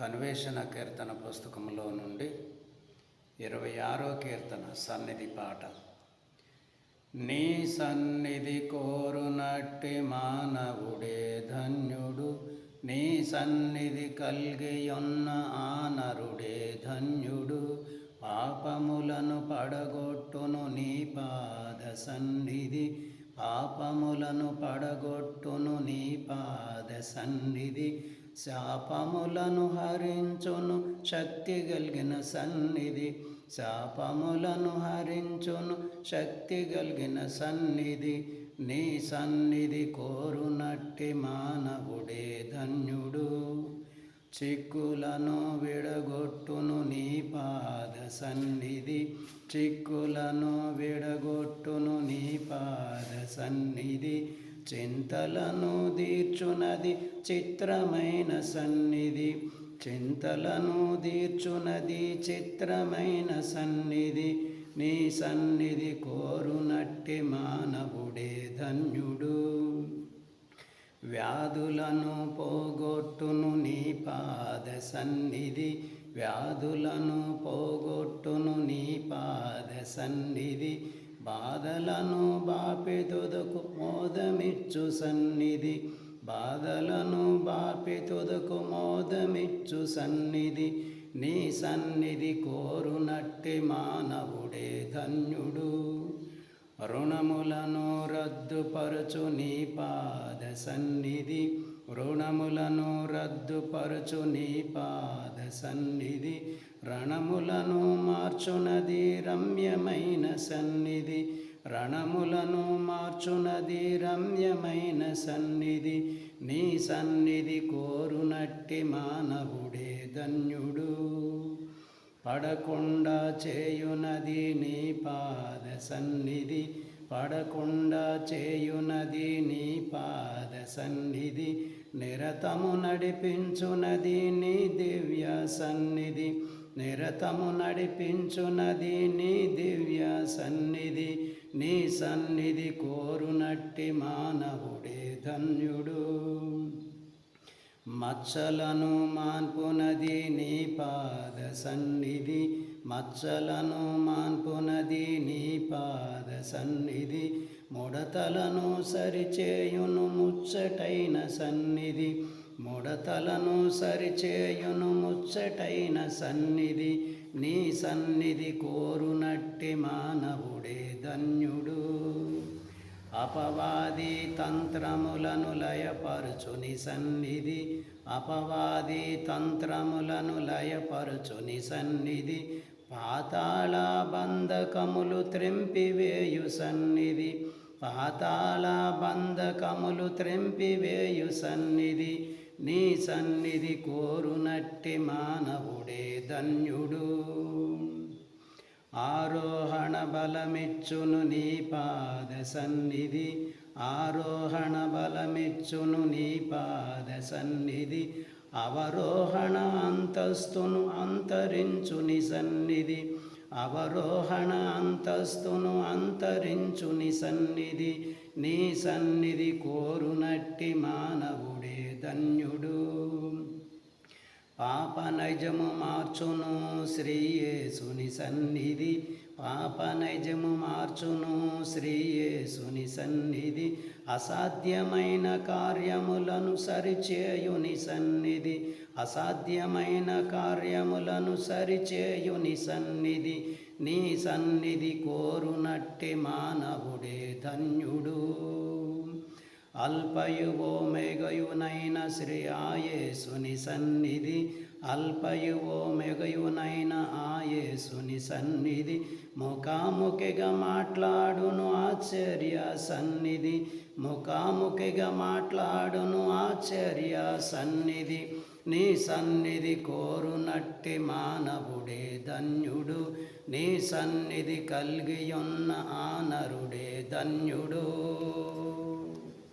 కన్వేషణ కీర్తన పుస్తకంలో నుండి ఇరవై ఆరో కీర్తన సన్నిధి పాట. నీ సన్నిధి కోరునట్టి మానవుడే ధన్యుడు నీ సన్నిధి కలిగియున్న ఆనరుడే ధన్యుడు పాపములను పడగొట్టును నీ పాద సన్నిధి పాపములను పడగొట్టును నీ పాద సన్నిధి శాపములను హరించును శక్తి కలిగిన సన్నిధి. శాపములను హరించును శక్తి కలిగిన సన్నిధి. నీ సన్నిధి కోరునట్టి మానవుడే ధన్యుడు. చిక్కులను విడగొట్టును నీ పాద సన్నిధి. చిక్కులను విడగొట్టును నీ పాద సన్నిధి. చింతలను తీర్చునది చిత్రమైన సన్నిధి. చింతలను తీర్చునది చిత్రమైన సన్నిధి. నీ సన్నిధి కోరునట్టి మానవుడే ధన్యుడు. వ్యాధులను పోగొట్టును నీ పాద సన్నిధి. వ్యాధులను పోగొట్టును నీ పాద సన్నిధి. బాధలను బాపెతుదకు మోదమిచ్చు సన్నిధి. బాధలను బాపెతుదకు మోదమిచ్చు సన్నిధి. నీ సన్నిధి కోరునట్టి మానవుడే ధన్యుడు. రుణములను రద్దుపరచు నీ పాద సన్నిధి. రుణములను రద్దుపరచు నీ పాద సన్నిధి రణములను మార్చునది రమ్యమైన సన్నిధి రణములను మార్చునది రమ్యమైన సన్నిధి నీ సన్నిధి కోరునట్టి మానవుడే ధన్యుడు. పడకుండా చేయునది నీ పాద సన్నిధి పడకుండా చేయునది నీ పాద సన్నిధి నిరతము నడిపించునది నీ దివ్య సన్నిధి నిరతము నడిపించునది నీ దివ్య సన్నిధి నీ సన్నిధి కోరునట్టి మానవుడే ధన్యుడు. మచ్చలను మాన్పునది నీ పాద సన్నిధి మచ్చలను మాన్పునది నీ పాద సన్నిధి ముడతలను సరిచేయును ముచ్చటైన సన్నిధి. ముడతలను సరిచేయును ముచ్చటైన సన్నిధి నీ సన్నిధి కోరునట్టి మానవుడే ధన్యుడు. అపవాది తంత్రములను లయపరుచుని సన్నిధి. అపవాది తంత్రములను లయపరుచుని సన్నిధి. పాతాళ బంధకములు త్రెంపివేయు సన్నిధి. పాతాళ బంధకములు త్రెంపివేయు సన్నిధి. నీ సన్నిధి కోరునట్టి మానవుడే ధన్యుడు. ఆరోహణ బలమిచ్చును నీ పాద సన్నిధి. ఆరోహణ బలమిచ్చును నీ పాద సన్నిధి. అవరోహణ అంతస్తును అంతరించుని సన్నిధి. అవరోహణ అంతస్తును అంతరించుని సన్నిధి. నీ సన్నిధి కోరునట్టి మానవుడే ధన్యుడు. పాప నైజము మార్చును శ్రీయేసుని సన్నిధి. పాప నైజము మార్చును శ్రీయేసుని సన్నిధి. అసాధ్యమైన కార్యములను సరిచేయుని సన్నిధి. అసాధ్యమైన కార్యములను సరిచేయుని సన్నిధి. నీ సన్నిధి కోరునట్టి మానవుడే ధన్యుడు. అల్పయువో మెగయునైన శ్రీ ఆయేసుని సన్నిధి అల్పయువో మెగయునైన ఆయేసుని సన్నిధి ముఖాముఖిగా మాట్లాడును ఆశ్చర్య సన్నిధి ముఖాముఖిగా మాట్లాడును ఆశ్చర్య సన్నిధి. నీ సన్నిధి కోరునట్టి మానవుడే ధన్యుడు నీ సన్నిధి కలిగియున్న ఆనరుడే ధన్యుడు.